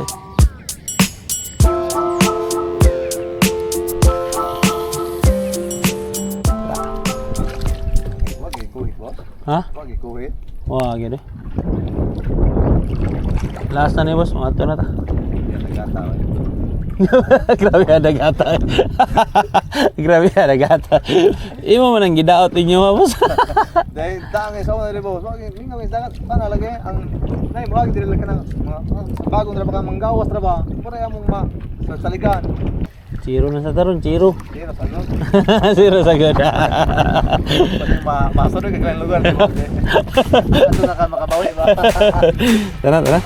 Ha? Wag eh, ikuhit. Wag eh, gini. Last na ni boss, mga ato na ta. Grabe ada gata. Grabe ada gata. Imo man ang gidaot inyo boss. Dahil daang sa una rin boss. Wag hindi nga dagat pa lagi ang nay mo agi diri ka ng mga bagong trabaho ka manggawas trabaho. Para among ma sa saligan. Chiro na sa taron, chiro. Dira sa ano. Chiro sa gada. Pati ma masunod ka kailang lugar. Ato na ka makabawi ba. Tara, tara.